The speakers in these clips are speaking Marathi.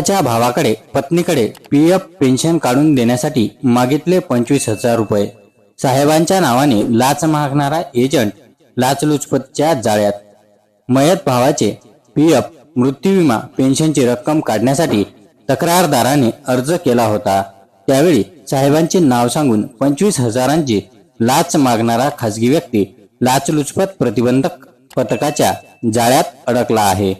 मुलाच्या भावाकडे पत्नीकडे पी एफ पेन्शन काढून देण्यासाठी मागितले पंचवीस हजार रुपये. साहेबांच्या नावाने लाच मागणारा एजंट लाचलुचपतच्या जाळ्यात. मयत भावाचे पी एफ मृत्यू विमा पेन्शनची रक्कम काढण्यासाठी तक्रारदाराने अर्ज केला होता. त्यावेळी साहेबांचे नाव सांगून पंचवीस हजारांची लाच मागणारा खासगी व्यक्ती लाचलुचपत प्रतिबंधक पथकाच्या जाळ्यात अडकला आहे.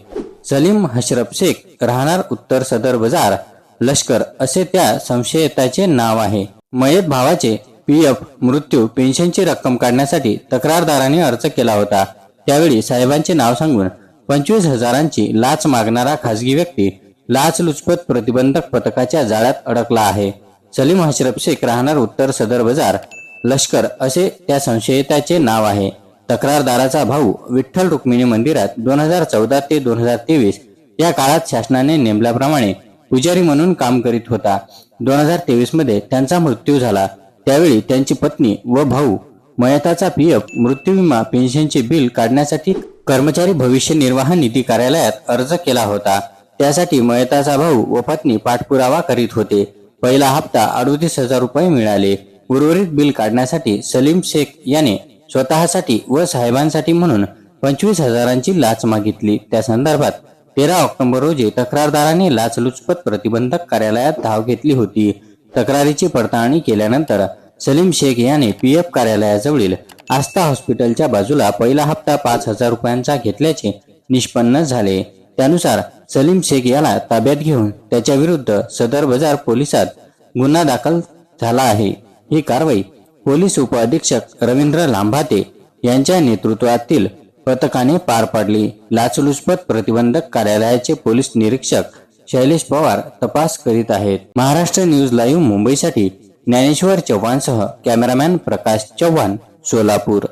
सलीम हशरफ शेख राहणार उत्तर सदर बाजार लष्कर असे त्या संशयिताचे नाव आहे. मयत भावाचे पी एफ मृत्यू पेन्शनची रक्कम काढण्यासाठी तक्रारदाराने अर्ज केला होता. त्यावेळी साहेबांचे नाव सांगून पंचवीस हजारांची लाच मागणारा खासगी व्यक्ती लाचलुचपत प्रतिबंधक पथकाच्या जाळ्यात अडकला आहे. सलीम हशरफ शेख राहणार उत्तर सदर बाजार लष्कर असे त्या संशयिताचे नाव आहे. तक्रारदाराचा भाऊ विठ्ठल रुक्मिणी मंदिरात दोन हजार चौदा ते दोन हजार तेवीस या काळात शासनाने नेमल्याप्रमाणे पुजारी म्हणून काम करीत होता. दोन हजार तेवीसमध्ये त्यांचा मृत्यू झाला. त्यावेळी त्यांची पत्नी व भाऊ मयताचा पीएफ मृत्यू विमा पेन्शनचे बिल काढण्यासाठी कर्मचारी भविष्य निर्वाह निधी कार्यालयात अर्ज केला होता. त्यासाठी मयताचा भाऊ व पत्नी पाठपुरावा करीत होते. पहिला हप्ता अडोतीस हजार रुपये मिळाले. उर्वरित बिल काढण्यासाठी सलीम शेख याने स्वतःसाठी व साहेबांसाठी म्हणून पंचवीस हजारांची लाच मागितली. त्या संदर्भात तेरा ऑक्टोबर रोजी तक्रारदाराने लाचलुचपत प्रतिबंधक कार्यालयात धाव घेतली होती. तक्रारीची पडताळणी केल्यानंतर सलीम शेख याने पी एफ कार्यालयाजवळील आस्था हॉस्पिटलच्या बाजूला पहिला हप्ता पाच हजार रुपयांचा घेतल्याचे निष्पन्न झाले. त्यानुसार सलीम शेख याला ताब्यात घेऊन त्याच्या विरुद्ध सदर बाजार पोलिसात गुन्हा दाखल झाला आहे. ही कारवाई पोलीस उपअधीक्षक रवींद्र लांभाते यांच्या नेतृत्वातील पथकाने पार पाडली. लाचलुचपत प्रतिबंधक कार्यालयाचे पोलीस निरीक्षक शैलेश पवार तपास करीत आहेत. महाराष्ट्र न्यूज लाईव्ह मुंबईसाठी ज्ञानेश्वर चव्हाणसह कॅमेरामॅन प्रकाश चव्हाण सोलापूर.